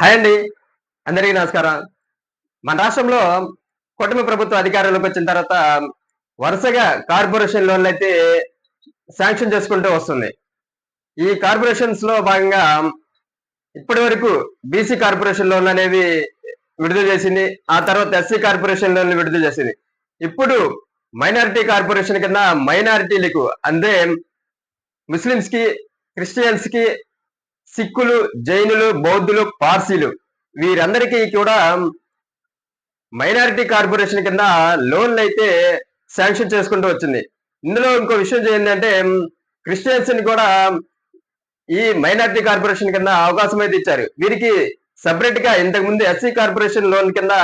Hi అండి. అందరికీ నమస్కారం. మన రాష్ట్రంలో కూటమి ప్రభుత్వ అధికారంలోకి వచ్చిన తర్వాత వరుసగా కార్పొరేషన్ లోన్లు అయితే శాంక్షన్ చేసుకుంటూ వస్తుంది. ఈ కార్పొరేషన్స్లో భాగంగా ఇప్పటి వరకు బీసీ కార్పొరేషన్ లోన్లు అనేవి విడుదల చేసింది. ఆ తర్వాత ఎస్సీ కార్పొరేషన్ లోన్లు విడుదల చేసింది. ఇప్పుడు మైనారిటీ కార్పొరేషన్ కింద మైనారిటీలకు అంటే ముస్లిమ్స్కి క్రిస్టియన్స్కి సిక్కులు జైనులు బౌద్ధులు పార్సీలు. వీరందరికీ కూడా మైనారిటీ కార్పొరేషన్ కింద లోన్లు అయితే శాంక్షన్ చేసుకుంటూ వచ్చింది. ఇందులో ఇంకో విషయం ఏంటంటే క్రిస్టియన్స్ని కూడా ఈ మైనారిటీ కార్పొరేషన్ కింద అవకాశం అయితే ఇచ్చారు. వీరికి సపరేట్గా ఇంతకు ముందు ఎస్సీ కార్పొరేషన్ లోన్ కింద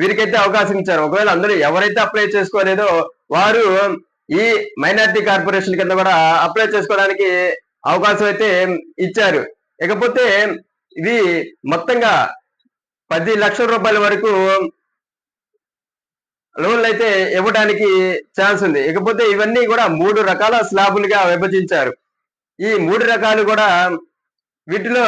వీరికైతే అవకాశం ఇచ్చారు. ఒకవేళ అందరూ ఎవరైతే అప్లై చేసుకోలేదో వారు ఈ మైనారిటీ కార్పొరేషన్ కింద కూడా అప్లై చేసుకోవడానికి అవకాశం అయితే ఇచ్చారు. ఇకపోతే ఇది మొత్తంగా పది లక్షల రూపాయల వరకు లోన్లు అయితే ఇవ్వడానికి ఛాన్స్ ఉంది. ఇకపోతే ఇవన్నీ కూడా మూడు రకాల స్లాబులుగా విభజించారు. ఈ మూడు రకాలు కూడా వీటిలో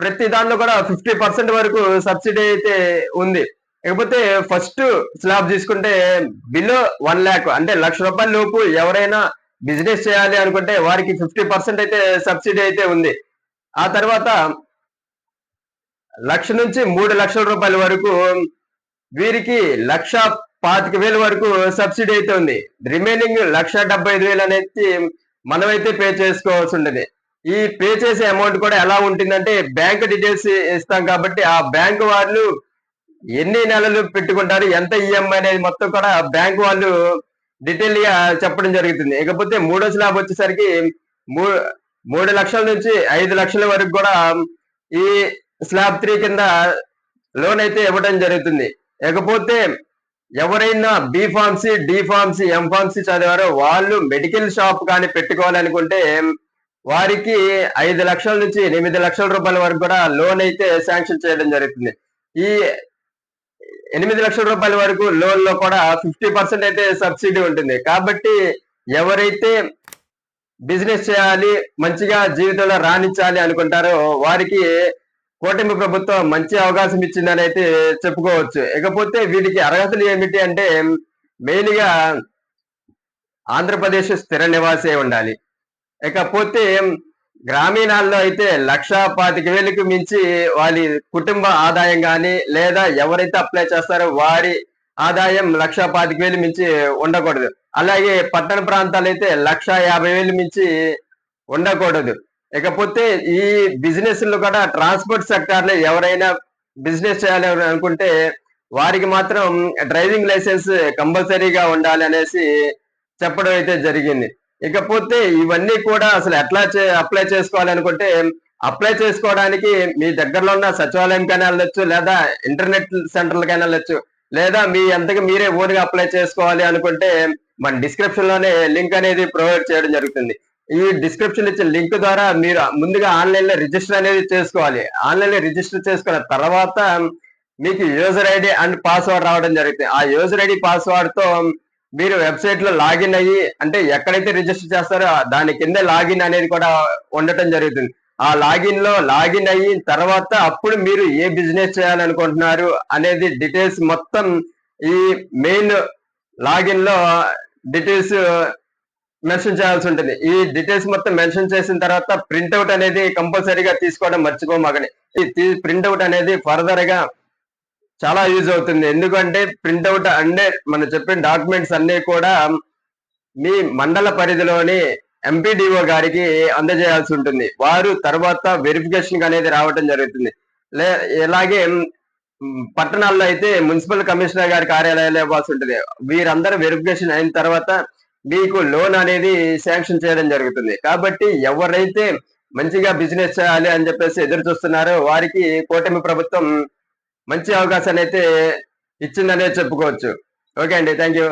ప్రతి దానిలో కూడా ఫిఫ్టీ పర్సెంట్ వరకు సబ్సిడీ అయితే ఉంది. ఇకపోతే ఫస్ట్ స్లాబ్ తీసుకుంటే బిలో వన్ ల్యాక్ అంటే లక్ష రూపాయల లోపు ఎవరైనా బిజినెస్ చేయాలి అనుకుంటే వారికి ఫిఫ్టీ పర్సెంట్ అయితే సబ్సిడీ అయితే ఉంది. ఆ తర్వాత లక్ష నుంచి మూడు లక్షల రూపాయల వరకు వీరికి లక్ష పాతిక వేల వరకు సబ్సిడీ అయితే ఉంది. రిమైనింగ్ లక్ష డెబ్బై ఐదు వేలు అనేది మనమైతే పే చేసుకోవాల్సి ఉండేది. ఈ పే చేసే అమౌంట్ కూడా ఎలా ఉంటుందంటే బ్యాంక్ డీటెయిల్స్ ఇస్తాం కాబట్టి ఆ బ్యాంక్ వాళ్ళు ఎన్ని నెలలు పెట్టుకుంటారు ఎంత ఈఎంఐ అనేది మొత్తం కూడా బ్యాంక్ వాళ్ళు డీటెయిల్గా చెప్పడం జరుగుతుంది. ఇకపోతే మూడో స్లాబ్ వచ్చేసరికి మూడు మూడు లక్షల నుంచి ఐదు లక్షల వరకు కూడా ఈ స్లాబ్ త్రీ కింద లోన్ అయితే ఇవ్వడం జరుగుతుంది. ఇకపోతే ఎవరైనా B pharmacy D pharmacy M pharmacy చదివారో వాళ్ళు మెడికల్ షాప్ కానీ పెట్టుకోవాలనుకుంటే వారికి ఐదు లక్షల నుంచి ఎనిమిది లక్షల రూపాయల వరకు కూడా లోన్ అయితే శాంక్షన్ చేయడం జరుగుతుంది. ఈ ఎనిమిది లక్షల రూపాయల వరకు లోన్లో కూడా ఫిఫ్టీ పర్సెంట్ అయితే సబ్సిడీ ఉంటుంది. కాబట్టి ఎవరైతే బిజినెస్ చేయాలి మంచిగా జీవితంలో రాణించాలి అనుకుంటారో వారికి కూటమి ప్రభుత్వం మంచి అవకాశం ఇచ్చిందని అయితే చెప్పుకోవచ్చు. ఇకపోతే వీటికి అర్హతలు ఏమిటి అంటే మెయిన్గా ఆంధ్రప్రదేశ్ స్థిర నివాసే ఉండాలి. ఇకపోతే గ్రామీణాల్లో అయితే లక్ష పాతిక వేలకు మించి వారి కుటుంబ ఆదాయం కానీ లేదా ఎవరైతే అప్లై చేస్తారో వారి ఆదాయం లక్ష పాతిక వేలు మించి ఉండకూడదు. అలాగే పట్టణ ప్రాంతాలు అయితే లక్ష యాభై వేలు మించి ఉండకూడదు. ఇకపోతే ఈ బిజినెస్లో కూడా ట్రాన్స్పోర్ట్ సెక్టార్లో ఎవరైనా బిజినెస్ చేయాలి అనుకుంటే వారికి మాత్రం డ్రైవింగ్ లైసెన్స్ కంపల్సరీగా ఉండాలి అనేసి చెప్పడం అయితే జరిగింది. ఇకపోతే ఇవన్నీ కూడా అసలు ఎట్లా అప్లై చేసుకోవాలి అనుకుంటే అప్లై చేసుకోవడానికి మీ దగ్గరలో ఉన్న సచివాలయం కానీ వెళ్ళొచ్చు లేదా ఇంటర్నెట్ సెంటర్లకైనా వెళ్ళొచ్చు. లేదా మీ ఎంతగా మీరే ఓన్గా అప్లై చేసుకోవాలి అనుకుంటే మన డిస్క్రిప్షన్లోనే లింక్ అనేది ప్రొవైడ్ చేయడం జరుగుతుంది. ఈ డిస్క్రిప్షన్ ఇచ్చిన లింక్ ద్వారా మీరు ముందుగా ఆన్లైన్లో రిజిస్టర్ అనేది చేసుకోవాలి. ఆన్లైన్లో రిజిస్టర్ చేసుకున్న తర్వాత మీకు యూజర్ ఐడి అండ్ పాస్వర్డ్ రావడం జరుగుతుంది. ఆ యూజర్ ఐడి పాస్వర్డ్తో మీరు వెబ్సైట్లో లాగిన్ అయ్యి అంటే ఎక్కడైతే రిజిస్టర్ చేస్తారో దాని కింద లాగిన్ అనేది కూడా ఉండటం జరుగుతుంది. ఆ లాగిన్లో లాగిన్ అయిన తర్వాత అప్పుడు మీరు ఏ బిజినెస్ చేయాలనుకుంటున్నారు అనేది డీటెయిల్స్ మొత్తం ఈ మెయిన్ లాగిన్లో డీటెయిల్స్ మెన్షన్ చేయాల్సి ఉంటుంది. ఈ డీటెయిల్స్ మొత్తం మెన్షన్ చేసిన తర్వాత ప్రింట్అవుట్ అనేది కంపల్సరీగా తీసుకోవడం మర్చిపోమాగని ఈ ప్రింట్అవుట్ అనేది ఫర్దర్గా చాలా యూజ్ అవుతుంది. ఎందుకంటే ప్రింట్అవుట్ అంటే మనం చెప్పిన డాక్యుమెంట్స్ అన్ని కూడా మీ మండల పరిధిలోని ఎంపీడీఓ గారికి అందజేయాల్సి ఉంటుంది. వారు తర్వాత వెరిఫికేషన్ అనేది రావడం జరుగుతుంది. లే ఇలాగే పట్టణాల్లో అయితే మున్సిపల్ కమిషనర్ గారి కార్యాలయాలు ఇవ్వాల్సి ఉంటుంది. వీరందరూ వెరిఫికేషన్ అయిన తర్వాత మీకు లోన్ అనేది శాంక్షన్ చేయడం జరుగుతుంది. కాబట్టి ఎవరైతే మంచిగా బిజినెస్ చేయాలి అని చెప్పేసి ఎదురు చూస్తున్నారో వారికి కూటమి ప్రభుత్వం మంచి అవకాశాన్ని అయితే ఇచ్చిందనే చెప్పుకోవచ్చు. ఓకే అండి థ్యాంక్ యూ